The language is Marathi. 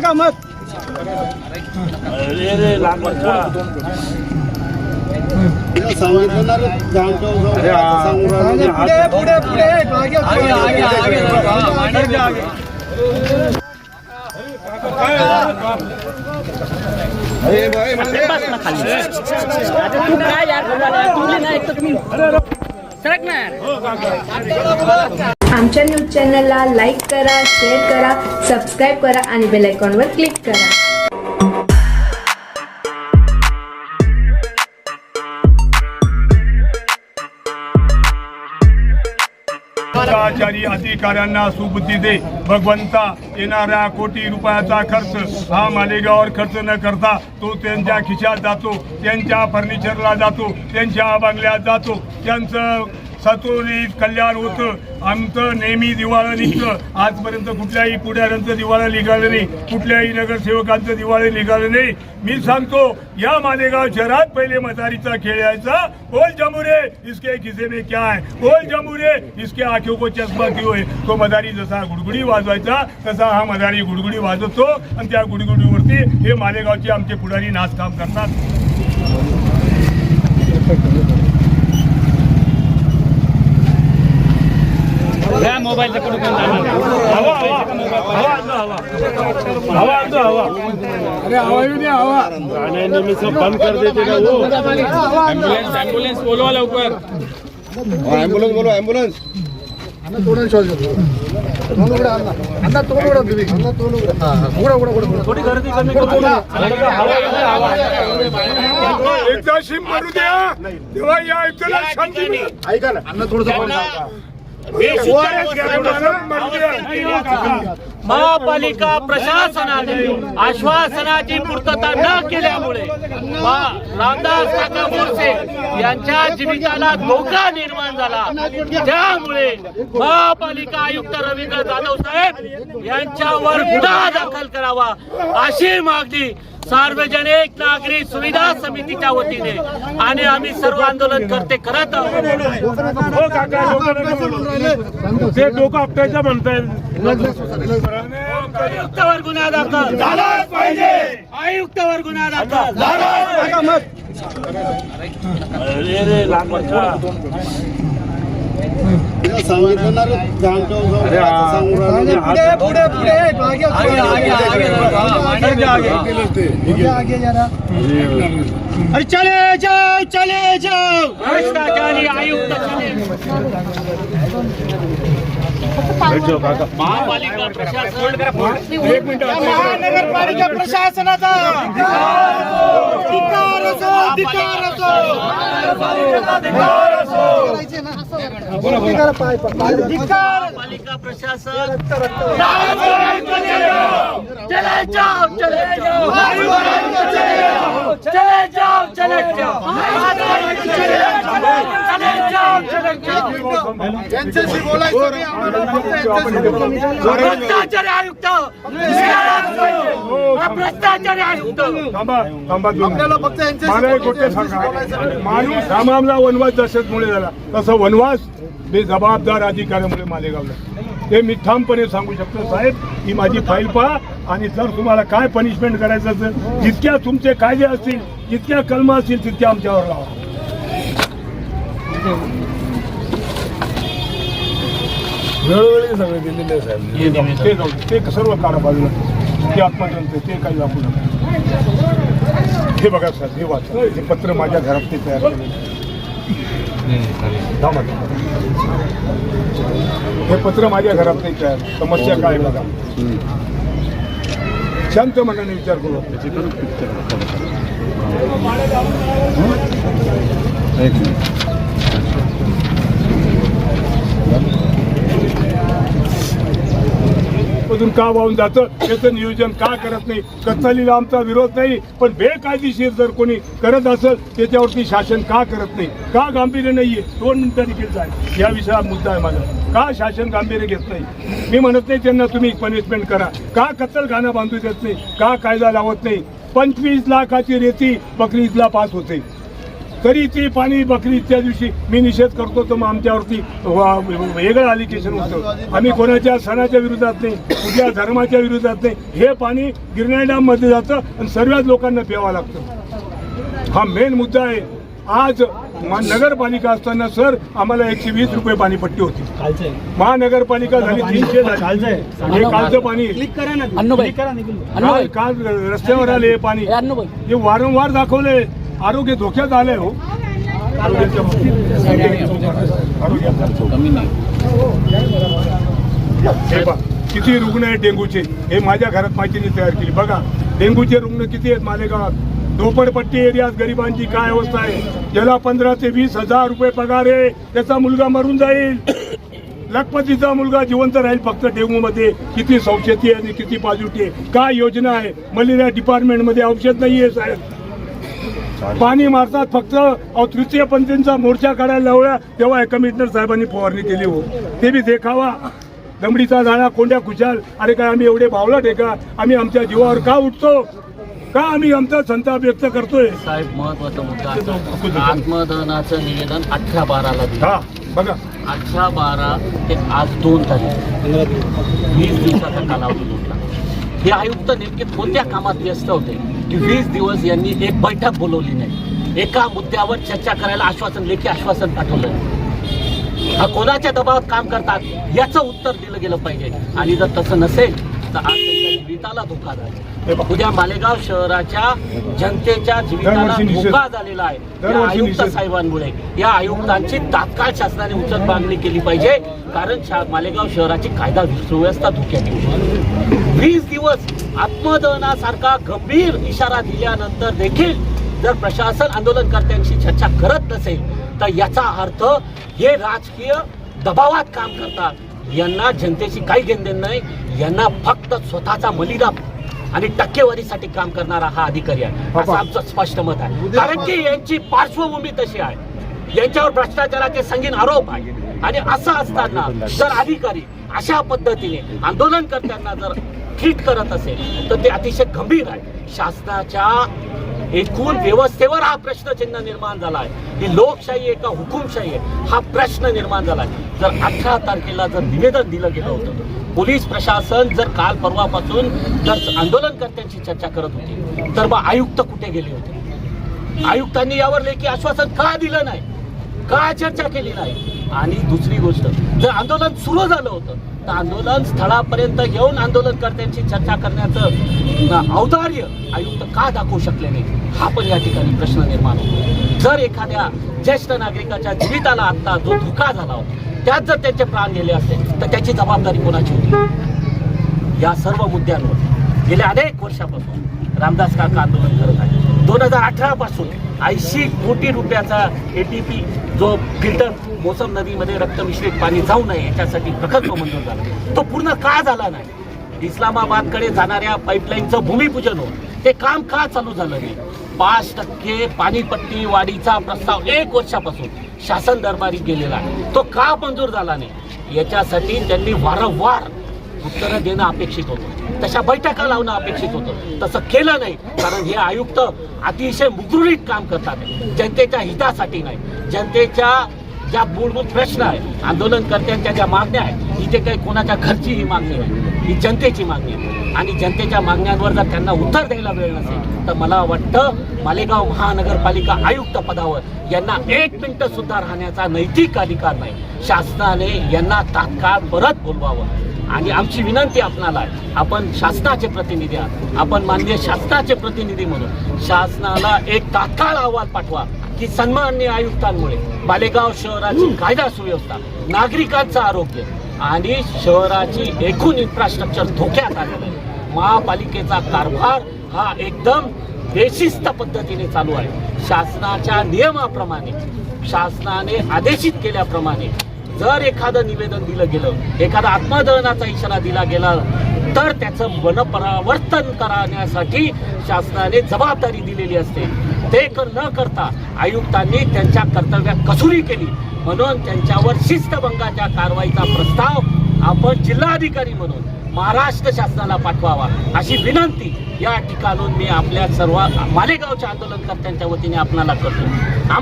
टाका मत सांगितलं ना रे, जामगाव जाऊ. सांगू राहिलो. पुढे पुढे पुढे मागे आगे आगे आगे तू काय यार तुम्ही नाही एक तर तुम्ही सरक ना यार. आमच्या न्यूज चॅनलला लाईक करा शेअर करा सबस्क्राईब करा आणि बेल आयकॉनवर क्लिक करा. कर्मचारी अधिकाऱ्यांना सुबुद्धी दे. भगवंता येणाऱ्या कोटी रुपयाचा खर्च. हा मालेगावर खर्च न करता तो त्यांच्या खिशात जातो त्यांच्या फर्निचरला जातो त्यांच्या बंगल्यात जातो. त्यांचं सतोरीत कल्याण होतं. आमचं नेहमी दिवाळं निघतं. आजपर्यंत कुठल्याही पुढाऱ्यांचं दिवाळं निघालं नाही. कुठल्याही नगरसेवकांचं दिवाळं निघालं नाही. मी सांगतो या मालेगाव शहरात पहिले मदारीचा खेळ यायचा. बोल जमुरे इसके खिसे में क्या है? ओल जमुरे इसके आंखों को चष्मा क्यों है? तो मदारी जसा गुडगुडी वाजवायचा तसा हा मदारी गुडगुडी वाजवतो. आणि त्या गुडगुडीवरती हे मालेगावचे आमचे पुढारी नाचकाम करतात. घ्या मोबाईल पकडून पण जाणार? नाही. हवा. हवा हवा आणतो, हवा हवा आणतो, हवा. अरे हवा द्या हवा. बंद कर देते ना वो ॲम्ब्युलन्स ॲम्ब्युलन्स बोलवा लवकर. ॲम्ब्युलन्स बोलवा ॲम्ब्युलन्स एकदा शिम मारू द्या. तेव्हा या. ऐका ना अन्न थोडंसं. महापालिका प्रशासनाने आश्वासनाची पूर्तता न केल्यामुळे रामदास काका बोरसे यांच्या जीविताला धोका निर्माण झाला. त्यामुळे महापालिका आयुक्त रवींद्र जाधव साहेब यांच्यावर गुन्हा दाखल करावा अशी मागणी सार्वजनिक नागरिक सुविधा समितीच्या वतीने आणि आम्ही सर्व आंदोलन करते करत आहोत. हो. ते डोकं आपटायचं म्हणताय आयुक्तावर गुन्हा दाखल. आयुक्तावर गुन्हा दाखल. सांगितलं ना रे, जामगाव जाऊ. सांगू राहिलो. पुढे पुढे पुढे मागे आगे आगे आगे आगे आगे जरा अरे चले जाओ चले जाओ भ्रष्टाचारी आयुक्त चले. महापालिका प्रशासन महानगरपालिका प्रशासनाचा असो असो महापालिका प्रशासन चले जाओ चले जाओ चले जाओ जाओ यांच्याशी बोलायचं. आयुक्त हा मला एक गोष्ट सांगा. माणूस रामामला वनवास दहशतमुळे झाला. तसं वनवास बेजबाबदार अधिकाऱ्यामुळे मालेगावला. ते मी ठामपणे सांगू शकतो साहेब ही माझी फाईल पहा आणि जर तुम्हाला काय पनिशमेंट करायचं असेल जितक्या तुमचे कायदे असतील जितक्या कलम असतील तितक्या आमच्यावर लावा. वेळोवेळी सगळे दिलेले आहे साहेब. ते जाऊ. ते सर्व काढा बाजूला ते आत्महत्यांचे ते काही दाखवू नका. हे बघा सर हे वाचा हे पत्र माझ्या घरात ते तयार थांबा. हे पत्र माझ्या घरात नाही तयार समस्या काय बघा. शांत मनाने विचार करू मधून का वाहून जातं? त्याचं नियोजन का करत नाही? कत्तलीला आमचा विरोध नाही पण बेकायदेशीर जर कोणी करत असेल त्याच्यावरती शासन का करत नाही? का गांभीर्य नाहीये? दोन मिनिटांनी केलं आहे या विषयावर मुद्दा आहे माझा. का शासन गांभीर्य घेत नाही? मी म्हणत नाही त्यांना तुम्ही पनिशमेंट करा. का कत्तलखाना बांधू देत नाही? का कायदा लावत नाही? पंचवीस लाखाची रेती बकरी ईदला पास होते. तरी ते पाणी बकरी त्या दिवशी मी निषेध करतो तर मग आमच्यावरती वा- वेगळं अलिकेशन होतं. आम्ही कोणाच्या सणाच्या विरोधात नाही कुठल्या धर्माच्या विरोधात नाही. हे पाणी गिरण्या डॅममध्ये जातं आणि सर्वच लोकांना प्यावं लागतं. हा मेन मुद्दा आहे. आज नगरपालिका असताना सर आम्हाला एकशे वीस रुपये पाणीपट्टी होती. महानगरपालिका झाली तीनशे झाली. हे कालचं पाणी काल रस्त्यावर आले हे पाणी. हे हे वारंवार दाखवले आरोग्य धोक्यात आलंय हो. हे किती रुग्ण आहेत डेंग्यूचे हे माझ्या घरात माहितीने तयार केली. बघा डेंग्यूचे रुग्ण किती आहेत मालेगावात? झोपडपट्टी एरियात गरिबांची काय अवस्था आहे? ज्याला पंधरा ते वीस हजार रुपये पगार आहे त्याचा मुलगा मरून जाईल. लखपतीचा मुलगा जिवंत राहील फक्त डेंग्यू मध्ये किती सौशती आहे आणि किती पॉझिटिव्ह आहे. काय योजना आहे? मलेरिया डिपार्टमेंटमध्ये औषध नाहीये साहेब. पाणी मारतात फक्त. अहो तृतीय पंथींचा मोर्चा काढायला लावला तेव्हा कमिशनर साहेबांनी फवारणी केली हो. ते बी देखावा. दमडीचा जाणा कोंड्या खुशाल. अरे काय आम्ही एवढे भावला का? आम्ही आमच्या जीवावर का उठतो? का आम्ही आमचा संताप व्यक्त करतोय? साहेब महत्त्वाचा मुद्दा. आत्मदहनाचं निवेदन अठरा बाराला दिलं. हा बघा. अठरा बारा ते आज दोन तारीख. वीस दिवसाचा कालावधी हे आयुक्त नेमके कोणत्या कामात व्यस्त होते? की वीस दिवस यांनी एक बैठक बोलवली नाही. एका मुद्द्यावर चर्चा करायला आश्वासन लेखी आश्वासन पाठवलं हा कोणाच्या दबावात काम करतात याचं उत्तर दिलं गेलं पाहिजे. आणि जर तसं नसेल तर आज जीविताला धोका झाला. उद्या मालेगाव शहराच्या जनतेच्या जीविताला. धोका झालेला आहे या आयुक्त. साहेबांमुळे या आयुक्तांची तात्काळ शासनाने उचल मागणी केली पाहिजे कारण मालेगाव शहराची कायदा सुव्यवस्था धोक्यात येऊ. वीस दिवस आत्मदहनासारखा गंभीर इशारा दिल्यानंतर देखील जर प्रशासन आंदोलनकर्त्यांशी चर्चा करत नसेल तर याचा अर्थ हे राजकीय दबावात काम करतात यांना जनतेची काही घेणदेण नाही यांना फक्त स्वतःचा मलिदा आणि टक्केवारीसाठी काम करणारा हा अधिकारी आहे. असं आमचं स्पष्ट मत आहे. कारण की यांची पार्श्वभूमी तशी आहे. यांच्यावर भ्रष्टाचाराचे संगीन आरोप आहे आणि असं असताना जर अधिकारी अशा पद्धतीने आंदोलनकर्त्यांना जर ट्रीट करत असेल तर ते अतिशय गंभीर आहे. शासनाच्या एकूण व्यवस्थेवर हा प्रश्नचिन्ह निर्माण झाला आहे. ही लोकशाही आहे का हुकुमशाही आहे? हा प्रश्न निर्माण झाला आहे. जर अठरा तारखेला जर निवेदन दिलं गेलं होतं पोलीस प्रशासन जर काल परवापासून जर आंदोलनकर्त्यांची चर्चा करत होती तर मग आयुक्त कुठे गेले होते? आयुक्तांनी यावर लेखी आश्वासन का दिलं नाही? का चर्चा केली नाही? आणि दुसरी गोष्ट जर आंदोलन सुरू झालं होतं तर आंदोलन स्थळापर्यंत येऊन आंदोलनकर्त्यांची चर्चा करण्याचं औदार्य आयुक्त का दाखवू शकले नाही? हा पण या ठिकाणी प्रश्न निर्माण होतो. जर एखाद्या ज्येष्ठ नागरिकाच्या जीविताला आत्ता जो धोका झाला होता त्यात जर त्यांचे प्राण गेले असते तर त्याची जबाबदारी कोणाची होती? या सर्व मुद्द्यांवर गेल्या अनेक वर्षापासून रामदास काका आंदोलन करत आहे दोन हजार अठरा पासून ऐंशी कोटी रुपयाचा ए टी पी जो फिल्टर मोसम नदीमध्ये रक्त मिश्रित पाणी जाऊ नये याच्यासाठी प्रकल्प मंजूर झाला. तो पूर्ण का झाला नाही? इस्लामाबादकडे जाणाऱ्या पाईपलाईनचं भूमिपूजन हो ते काम का चालू झालं नाही? पाच टक्के पाणीपट्टी वाढीचा प्रस्ताव एक वर्षापासून शासन दरबारी गेलेला आहे. तो का मंजूर झाला नाही? याच्यासाठी त्यांनी वारंवार उत्तरं देणं अपेक्षित होतं. तशा बैठका लावणं अपेक्षित होतं. तसं केलं नाही कारण हे आयुक्त अतिशय मुगृरीत काम करतात. जनतेच्या हितासाठी नाही. जनतेच्या ज्या मूलभूत प्रश्न आहे आंदोलनकर्त्यांच्या ज्या मागण्या आहेत इथे काही कोणाच्या घरची ही मागणी नाही ही जनतेची मागणी आहे. आणि जनतेच्या मागण्यांवर जर त्यांना उत्तर द्यायला वेळ नसेल तर मला वाटतं मालेगाव महानगरपालिका आयुक्त पदावर यांना एक मिनिट सुद्धा राहण्याचा नैतिक अधिकार नाही. शासनाने यांना तात्काळ परत बोलवावं. आणि आमची विनंती आपणाला आहे. आपण शासनाचे प्रतिनिधी आहात. आपण माननीय शासनाचे प्रतिनिधी म्हणून शासनाला एक तात्काळ अहवाल पाठवा की सन्माननीय आयुक्तांमुळे मालेगाव शहराची कायदा सुव्यवस्था नागरिकांचं आरोग्य आणि शहराची एकूण इन्फ्रास्ट्रक्चर धोक्यात आलेलं आहे. महापालिकेचा कारभार हा एकदम बेशिस्त पद्धतीने चालू आहे. शासनाच्या नियमाप्रमाणे शासनाने आदेशित केल्याप्रमाणे जर एखादं निवेदन दिलं गेलं एखादा आत्मदहनाचा इशारा दिला गेला तर त्याचं मनपरावर्तन करण्यासाठी शासनाने जबाबदारी दिलेली असते. ते कर न करता आयुक्तांनी त्यांच्या कर्तव्यात कसुरी केली. म्हणून त्यांच्यावर शिस्तभंगाच्या कारवाईचा प्रस्ताव आपण जिल्हाधिकारी म्हणून महाराष्ट्र शासनाला पाठवावा अशी विनंती या ठिकाणून मी आपल्या सर्व मालेगावच्या आंदोलनकर्त्यांच्या वतीने आपणाला करतो.